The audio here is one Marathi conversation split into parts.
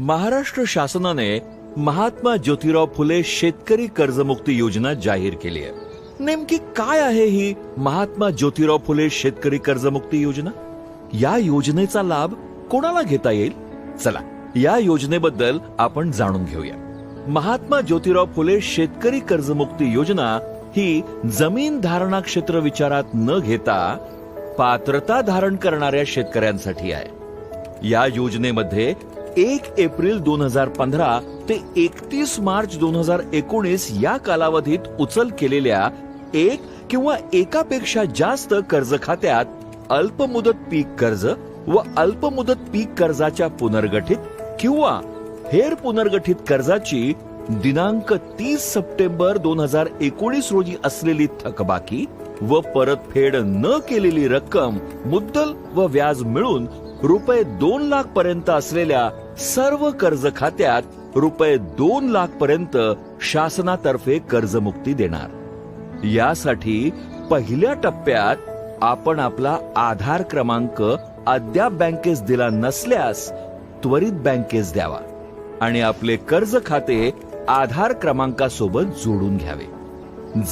महाराष्ट्र शासनाने महात्मा ज्योतिराव फुले शेतकरी कर्जमुक्ती योजना जाहीर केली आहे. नेमकी काय आहे ही महात्मा ज्योतिराव फुले शेतकरी कर्जमुक्ती योजना? या योजनेचा लाभ कोणाला घेता येईल? चला या योजनेबद्दल आपण जाणून घेऊया. महात्मा ज्योतिराव फुले शेतकरी कर्जमुक्ती योजना ही जमीन धारणा क्षेत्र विचारात न घेता पात्रता धारण करणाऱ्या शेतकऱ्यांसाठी आहे. या योजनेमध्ये एक एप्रिल दोन हजार पंधरा ते एकतीस मार्च दोन हजार एकोणीस या कालावधीत उचल केलेल्या एक किंवा एकापेक्षा जास्त कर्ज खात्यात अल्पमुदत पीक कर्ज व अल्पमुदत पीक कर्जाच्या पुनर्गठित किंवा फेर पुनर्गठित कर्जाची दिनांक तीस सप्टेंबर दोन हजार एकोणीस रोजी असलेली थकबाकी व परतफेड न केलेली रक्कम मुद्दल व व्याज मिळून रुपये दोन लाख पर्यंत असलेल्या सर्व कर्ज खात्यात रुपये दोन लाख पर्यंत शासनातर्फे कर्जमुक्ती देणार. यासाठी पहिल्या टप्प्यात आपण आपला आधार क्रमांक अद्याप बँकेस दिला नसल्यास त्वरित बँकेस द्यावा आणि आपले कर्ज खाते आधार क्रमांकासोबत जोडून घ्यावे.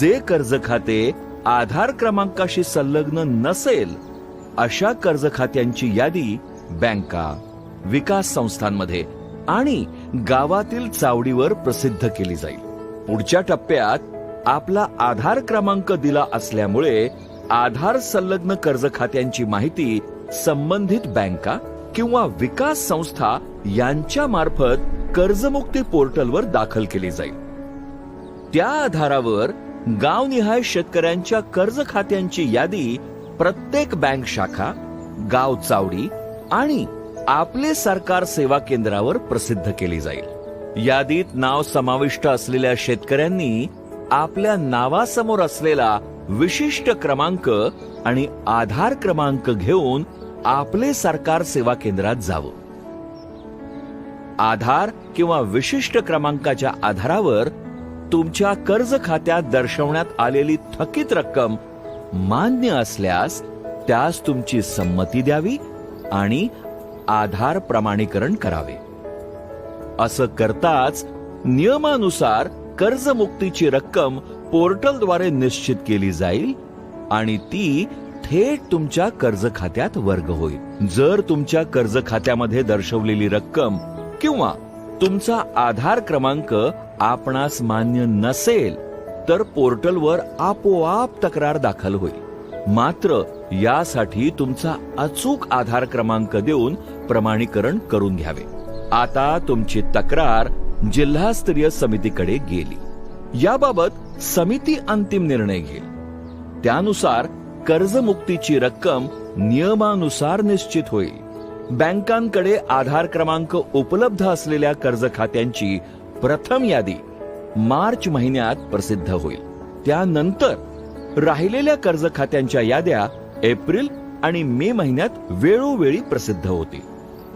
जे कर्ज खाते आधार क्रमांकाशी संलग्न नसेल अशा कर्ज खात्यांची यादी बँका विकास संस्थांमध्ये आणि गावातील चावडीवर प्रसिद्ध केली जाईल. पुढच्या टप्प्यात आपला आधार क्रमांक दिला असल्यामुळे आधार संलग्न कर्ज खात्यांची माहिती संबंधित बँका किंवा विकास संस्था यांच्या मार्फत कर्जमुक्ती पोर्टलवर दाखल केली जाईल. त्या आधारावर गावनिहाय शेतकऱ्यांच्या कर्ज खात्यांची यादी प्रत्येक बँक शाखा गाव चावडी आणि आपले सरकार सेवा केंद्रावर प्रसिद्ध केली जाईल. यादीत नाव समाविष्ट असलेल्या शेतकऱ्यांनी आपल्या नावासमोर असलेला विशिष्ट क्रमांक आणि आधार क्रमांक घेऊन आपले सरकार सेवा केंद्रात जावं. आधार किंवा विशिष्ट क्रमांकाच्या आधारावर तुमच्या कर्ज खात्यात दर्शवण्यात आलेली थकीत रक्कम मान्य असल्यास त्यास तुमची संमती द्यावी आणि आधार प्रमाणीकरण करावे. असं करताच नियमानुसार कर्जमुक्तीची रक्कम पोर्टलद्वारे निश्चित केली जाईल आणि ती थेट तुमच्या कर्ज खात्यात वर्ग होईल. जर तुमच्या कर्ज खात्यामध्ये दर्शवलेली रक्कम किंवा तुमचा आधार क्रमांक आपणास मान्य नसेल तर पोर्टलवर आपोआप तक्रार दाखल होईल. मात्र यासाठी तुमचा अचूक आधार क्रमांक देऊन प्रमाणीकरण करून घ्यावे. आता तुमची तक्रार जिल्हास्तरीय समितीकडे गेली. याबाबत समिती अंतिम निर्णय घेईल. त्यानुसार कर्जमुक्तीची रक्कम नियमानुसार निश्चित होईल. बँकांकडे आधार क्रमांक उपलब्ध असलेल्या कर्ज खात्यांची प्रथम यादी मार्च महिन्यात प्रसिद्ध होईल. त्यानंतर राहिलेल्या कर्ज खात्यांच्या याद्या एप्रिल आणि मे महिन्यात वेळोवेळी प्रसिद्ध होतील.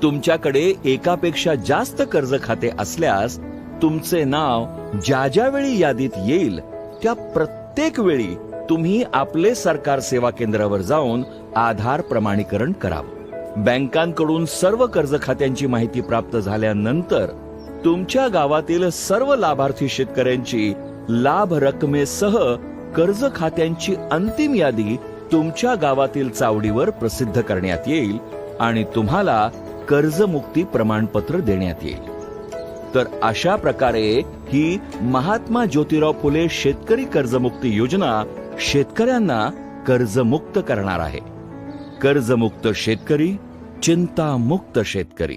तुमच्याकडे एकापेक्षा जास्त कर्ज खाते असल्यास तुमचे नाव ज्या ज्या वेळी यादीत येईल त्या प्रत्येक वेळी तुम्ही आपले सरकार सेवा केंद्रावर जाऊन आधार प्रमाणीकरण करावं. बँकांकडून सर्व कर्ज खात्यांची माहिती प्राप्त झाल्यानंतर तुमच्या गावातील सर्व लाभार्थी शेतकऱ्यांची लाभ रकमेसह कर्ज खात्यांची अंतिम यादी तुमच्या गावातील चावडीवर प्रसिद्ध करण्यात येईल आणि तुम्हाला कर्जमुक्ती प्रमाणपत्र देण्यात येईल. तर अशा प्रकारे ही महात्मा ज्योतिराव फुले शेतकरी कर्जमुक्ती योजना शेतकऱ्यांना कर्जमुक्त करणार आहे. कर्जमुक्त शेतकरी चिंतामुक्त शेतकरी.